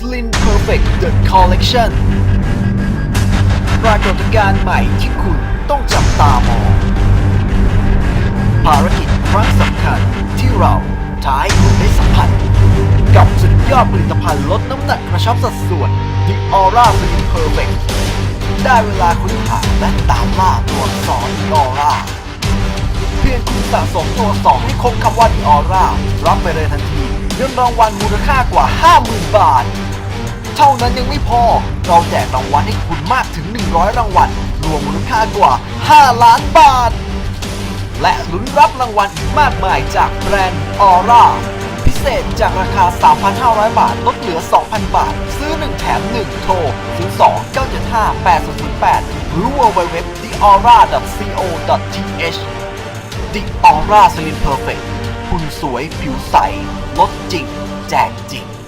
Perfect The Collection ปรากฏการณ์ใหม่ที่คุณต้องจับตามอง ภารกิจครั้งสำคัญที่เราท้ายคุณได้สัมผัส กับสุดยอดผลิตภัณฑ์ลดน้ำหนักกระชับสัดส่วน The Aura Slim Perfect ได้เวลาค้นหาและตามล่าตัวสอักษร The Aura เพียงคุณสะสมตัวสองให้ครบคำว่า The Aura รับไปเลยทันทีเงินรางวัลมูลค่ากว่า 50,000 บาท เท่านั้นยังไม่พอ เราแจกรางวัลให้คุณมากถึง 100 รางวัล รวมมูลค่ากว่า 5 ล้านบาท และลุ้นรับรางวัลอีกมากมายจากแบรนด์ออร่าพิเศษจากราคา 3,500 บาท ลดเหลือ 2,000 บาท ซื้อ 1 แถม 1 โทร 02 975 8008 หรือ www theaura.co.th The Aura Slim Perfect คุณสวยผิวใส ลดจริง แจกจริง